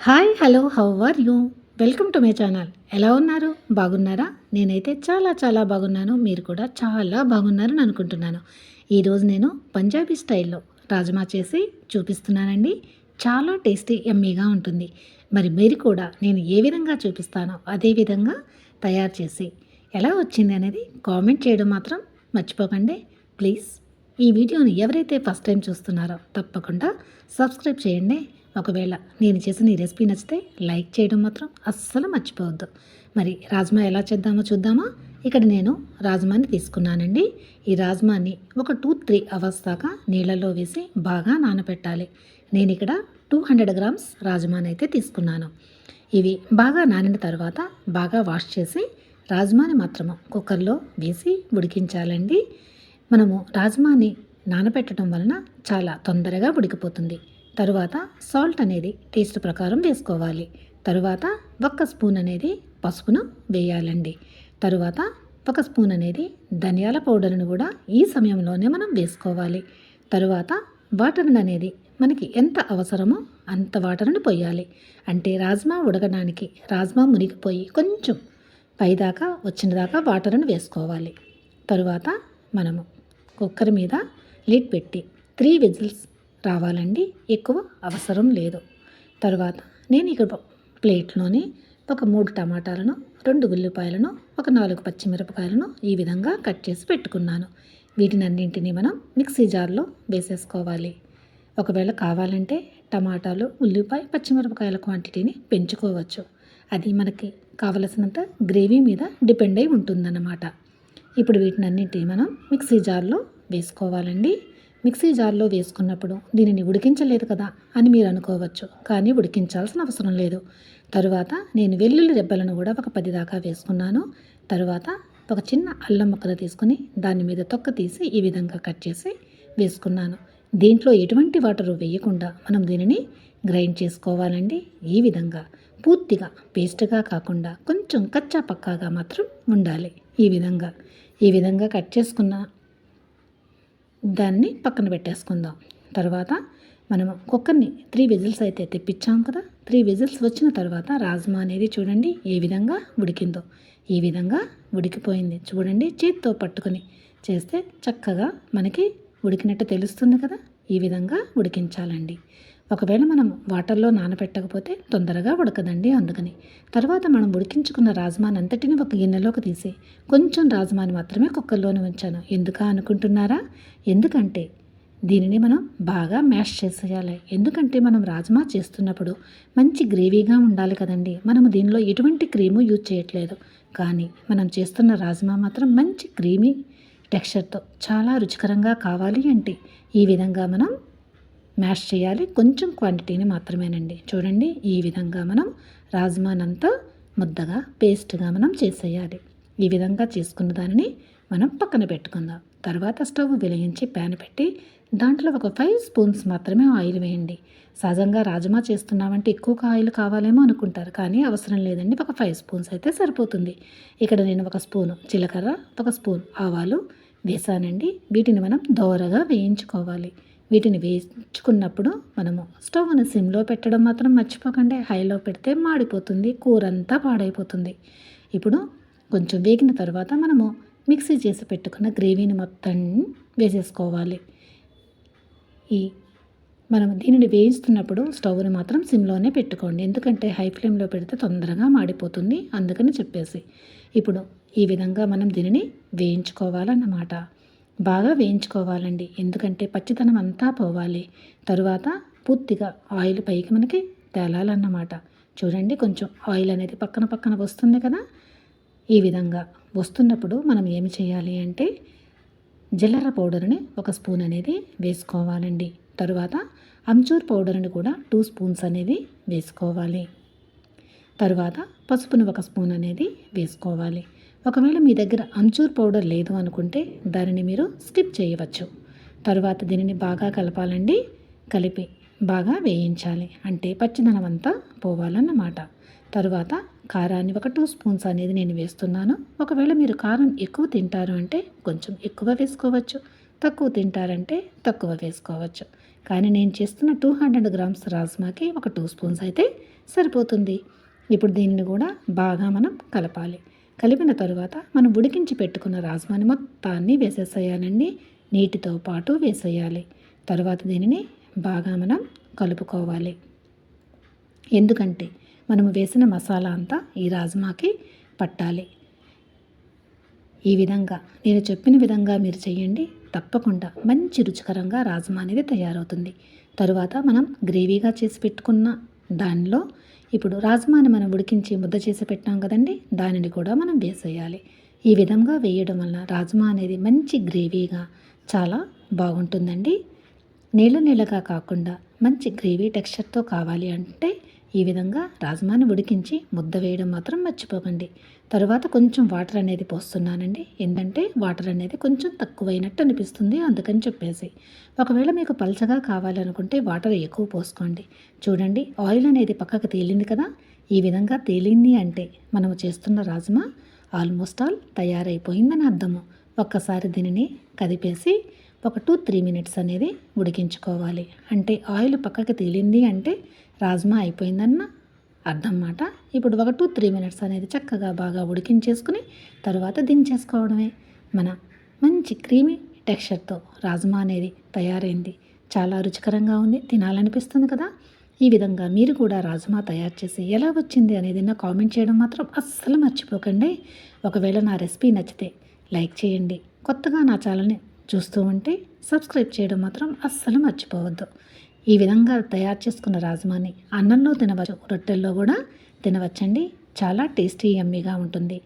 Hi hello how are you? Welcome to my channel. ఎలా ఉన్నారు? బాగున్నారా? నేనైతే చాలా చాలా బాగున్నాను. మీరు కూడా చాలా బాగున్నారని అనుకుంటున్నాను. ఈరోజు నేను పంజాబీ స్టైల్లో రాజ్మా చేసి చూపిస్తున్నానండి. చాలా టేస్టీ ఎమ్మీగా ఉంటుంది. మరి మీరు కూడా నేను ఏ విధంగా చూపిస్తానో అదే విధంగా తయారు చేసి ఎలా వచ్చింది అనేది కామెంట్ చేయడం మాత్రం మర్చిపోకండి. ప్లీజ్ ఈ వీడియోని ఎవరైతే ఫస్ట్ టైం చూస్తున్నారో తప్పకుండా సబ్స్క్రైబ్ చేయండి. ఒకవేళ నేను చేసిన ఈ రెసిపీ నచ్చితే లైక్ చేయడం మాత్రం అస్సలు మర్చిపోవద్దు. మరి రాజ్మా ఎలా చేద్దామో చూద్దామా? ఇక్కడ నేను రాజ్మాని తీసుకున్నానండి. ఈ రాజ్మాని ఒక టూ త్రీ అవర్స్ దాకా నీళ్ళలో వేసి బాగా నానబెట్టాలి నేను ఇక్కడ టూ హండ్రెడ్ గ్రామ్స్ రాజ్మాని అయితే తీసుకున్నాను. ఇవి బాగా నానిన తర్వాత బాగా వాష్ చేసి రాజ్మాని మాత్రము కుక్కర్లో వేసి ఉడికించాలండి. మనము రాజ్మాని నానబెట్టడం వలన చాలా తొందరగా ఉడికిపోతుంది. తరువాత సాల్ట్ అనేది టేస్ట్ ప్రకారం వేసుకోవాలి. తరువాత ఒక్క స్పూన్ అనేది పసుపును వేయాలండి. తరువాత ఒక స్పూన్ అనేది ధనియాల పౌడర్ను కూడా ఈ సమయంలోనే మనం వేసుకోవాలి. తరువాత వాటర్ అనేది మనకి ఎంత అవసరమో అంత వాటర్ని పోయాలి. అంటే రాజ్మా ఉడకడానికి రాజ్మా మునిగిపోయి కొంచెం పైదాకా వచ్చిన దాకా వాటర్ని వేసుకోవాలి. తరువాత మనము కుక్కర్ మీద లిడ్ పెట్టి త్రీ విజిల్స్ రావాలండి. ఎక్కువ అవసరం లేదు. తర్వాత నేను ఇక్కడ ప్లేట్లోని ఒక మూడు టమాటాలను రెండు ఉల్లిపాయలను ఒక నాలుగు పచ్చిమిరపకాయలను ఈ విధంగా కట్ చేసి పెట్టుకున్నాను. వీటిని అన్నింటినీ మనం మిక్సీ జార్లో వేసేసుకోవాలి. ఒకవేళ కావాలంటే టమాటాలు ఉల్లిపాయ పచ్చిమిరపకాయల క్వాంటిటీని పెంచుకోవచ్చు. అది మనకి కావలసినంత గ్రేవీ మీద డిపెండ్ అయి ఉంటుందన్నమాట. ఇప్పుడు వీటిని అన్నింటినీ మనం మిక్సీ జార్లో వేసుకోవాలండి. మిక్సీ జార్లో వేసుకున్నప్పుడు దీనిని ఉడికించలేదు కదా అని మీరు అనుకోవచ్చు కానీ ఉడికించాల్సిన అవసరం లేదు. తరువాత నేను వెల్లుల్లి రెబ్బలను కూడా ఒక పది దాకా వేసుకున్నాను. తరువాత ఒక చిన్న అల్లం ముక్కలు తీసుకుని దాని మీద తొక్క తీసి ఈ విధంగా కట్ చేసి వేసుకున్నాను. దీంట్లో ఎటువంటి వాటర్ వేయకుండా మనం దీనిని గ్రైండ్ చేసుకోవాలండి. ఈ విధంగా పూర్తిగా పేస్ట్గా కాకుండా కొంచెం కచ్చా పక్కాగా మాత్రం ఉండాలి. ఈ విధంగా ఈ విధంగా కట్ చేసుకున్న దాన్ని పక్కన పెట్టేసుకుందాం. తర్వాత మనము కుక్కర్ని త్రీ విజిల్స్ అయితే తెప్పించాం కదా త్రీ విజిల్స్ వచ్చిన తర్వాత రాజ్మా అనేది చూడండి ఏ విధంగా ఉడికిందో ఈ విధంగా ఉడికిపోయింది. చూడండి చేతితో పట్టుకొని చేస్తే చక్కగా మనకి ఉడికినట్టు తెలుస్తుంది కదా ఈ విధంగా ఉడికించాలండి. ఒకవేళ మనం వాటర్లో నానబెట్టకపోతే తొందరగా ఉడకదండి అందుకని. తర్వాత మనం ఉడికించుకున్న రాజ్మాని అంతటిని ఒక గిన్నెలోకి తీసి. కొంచెం రాజ్మాని మాత్రమే కుక్కర్లోనే ఉంచాను. ఎందుకా అనుకుంటున్నారా? ఎందుకంటే దీనిని మనం బాగా మ్యాష్ చేసేయాలి. ఎందుకంటే మనం రాజ్మా చేస్తున్నప్పుడు మంచి గ్రేవీగా ఉండాలి కదండి. మనము దీనిలో ఎటువంటి క్రీము యూజ్ చేయట్లేదు. కానీ మనం చేస్తున్న రాజ్మా మాత్రం మంచి క్రీమీ టెక్స్చర్తో చాలా రుచికరంగా కావాలి అంటే ఈ విధంగా మనం మ్యాష్ చేయాలి. కొంచెం క్వాంటిటీని మాత్రమేనండి. చూడండి ఈ విధంగా మనం రాజ్మానంతా ముద్దగా పేస్ట్గా మనం చేసేయాలి. ఈ విధంగా చేసుకున్న దానిని మనం పక్కన పెట్టుకుందాం. తర్వాత స్టవ్ వెలిగించి ప్యాన్ పెట్టి దాంట్లో ఒక ఫైవ్ స్పూన్స్ మాత్రమే ఆయిల్ వేయండి. సహజంగా రాజ్మా చేస్తున్నామంటే ఎక్కువ ఆయిల్ కావాలేమో అనుకుంటారు కానీ అవసరం లేదండి. ఒక ఫైవ్ స్పూన్స్ అయితే సరిపోతుంది. ఇక్కడ నేను ఒక స్పూను జీలకర్ర ఒక స్పూన్ ఆవాలు వేసానండి. వీటిని మనం దోరగా వేయించుకోవాలి. వీటిని వేయించుకున్నప్పుడు మనము స్టవ్ను సిమ్లో పెట్టడం మాత్రం మర్చిపోకండి. హైలో పెడితే మాడిపోతుంది. కూర అంతా పాడైపోతుంది. ఇప్పుడు కొంచెం వేగిన తర్వాత మనము మిక్సీ చేసి పెట్టుకున్న గ్రేవీని మొత్తం వేసేసుకోవాలి. ఈ మనం దీనిని వేయిస్తున్నప్పుడు స్టవ్ని మాత్రం సిమ్లోనే పెట్టుకోండి. ఎందుకంటే హై ఫ్లేమ్లో పెడితే తొందరగా మాడిపోతుంది. అందుకని చెప్పేసి. ఇప్పుడు ఈ విధంగా మనం దీనిని వేయించుకోవాలన్నమాట. బాగా వేయించుకోవాలండి. ఎందుకంటే పచ్చితనం అంతా పోవాలి. తరువాత పూర్తిగా ఆయిల్ పైకి మనకి తేలాలన్నమాట. చూడండి కొంచెం ఆయిల్ అనేది పక్కన పక్కన వస్తుంది కదా? ఈ విధంగా వస్తున్నప్పుడు మనం ఏమి చేయాలి అంటే జీలకర్ర పౌడర్ని ఒక స్పూన్ అనేది వేసుకోవాలండి. తరువాత అమ్చూర్ పౌడర్ని కూడా టూ స్పూన్స్ అనేది వేసుకోవాలి. తరువాత పసుపుని ఒక స్పూన్ అనేది వేసుకోవాలి. ఒకవేళ మీ దగ్గర అంచూర్ పౌడర్ లేదు అనుకుంటే దానిని మీరు స్కిప్ చేయవచ్చు. తరువాత దీనిని బాగా కలపాలండి. కలిపి బాగా వేయించాలి. అంటే పచ్చిదనం అంతా పోవాలన్నమాట. తరువాత కారాన్ని ఒక టూ స్పూన్స్ అనేది నేను వేస్తున్నాను. ఒకవేళ మీరు కారం ఎక్కువ తింటారు అంటే కొంచెం ఎక్కువ వేసుకోవచ్చు. తక్కువ తింటారంటే తక్కువ వేసుకోవచ్చు. కానీ నేను చేస్తున్న టూ హండ్రెడ్ గ్రామ్స్ రాజ్మాకి ఒక టూ స్పూన్స్ అయితే సరిపోతుంది. ఇప్పుడు దీన్ని కూడా బాగా మనం కలపాలి. కలిపిన తరువాత మనం ఉడికించి పెట్టుకున్న రాజ్మాని మొత్తాన్ని వేసేసేయాలండి. నీటితో పాటు వేసేయాలి. తరువాత దీనిని బాగా మనం కలుపుకోవాలి. ఎందుకంటే మనము వేసిన మసాలా అంతా ఈ రాజ్మాకి పట్టాలి. ఈ విధంగా నేను చెప్పిన విధంగా మీరు చేయండి. తప్పకుండా మంచి రుచికరంగా రాజ్మా అనేది తయారవుతుంది. తరువాత మనం గ్రేవీగా చేసి పెట్టుకున్న దానిలో ఇప్పుడు రాజ్మాని మనం ఉడికించి ముద్ద చేసి పెట్టాం కదండి దానిని కూడా మనం వేసేయాలి. ఈ విధంగా వేయడం వల్ల రాజ్మా అనేది మంచి గ్రేవీగా చాలా బాగుంటుందండి. నీళ్ళ నీళ్ళగా కాకుండా మంచి గ్రేవీ టెక్స్చర్తో కావాలి అంటే ఈ విధంగా రాజ్మాని ఉడికించి ముద్ద వేయడం మాత్రం మర్చిపోకండి. తరువాత కొంచెం వాటర్ అనేది పోస్తున్నానండి. ఏంటంటే వాటర్ అనేది కొంచెం తక్కువైనట్టు అనిపిస్తుంది అందుకని చెప్పేసి. ఒకవేళ మీకు పల్చగా కావాలనుకుంటే వాటర్ ఎక్కువ పోసుకోండి. చూడండి ఆయిల్ అనేది పక్కకు తేలింది కదా? ఈ విధంగా తేలింది అంటే మనము చేస్తున్న రాజ్మా ఆల్మోస్ట్ ఆల్ తయారైపోయిందని అర్థము. ఒక్కసారి దీనిని కదిపేసి ఒక టూ త్రీ మినిట్స్ అనేది ఉడికించుకోవాలి. అంటే ఆయిల్ పక్కకి తేలింది అంటే రాజ్మా అయిపోయిందన్న అర్థం మాట ఇప్పుడు ఒక టూ త్రీ మినిట్స్ అనేది చక్కగా బాగా ఉడికించేసుకుని తర్వాత దించేసుకోవడమే. మన మంచి క్రీమీ టెక్స్చర్తో రాజ్మా అనేది తయారైంది. చాలా రుచికరంగా ఉంది. తినాలనిపిస్తుంది కదా? ఈ విధంగా మీరు కూడా రాజ్మా తయారు చేసి ఎలా వచ్చింది అనేది నా కామెంట్ చేయడం మాత్రం అస్సలు మర్చిపోకండి. ఒకవేళ నా రెసిపీ నచ్చితే లైక్ చేయండి. కొత్తగా నా ఛానల్ని చూస్తూ ఉంటే సబ్స్క్రైబ్ చేయడం మాత్రం అస్సలు మర్చిపోవద్దు. ఈ విధంగా తయారు చేసుకున్న రాజమాని అన్నంలో తినవచ్చు రొట్టెల్లో కూడా తినవచ్చండి. చాలా టేస్టీ యమ్మీగా ఉంటుంది.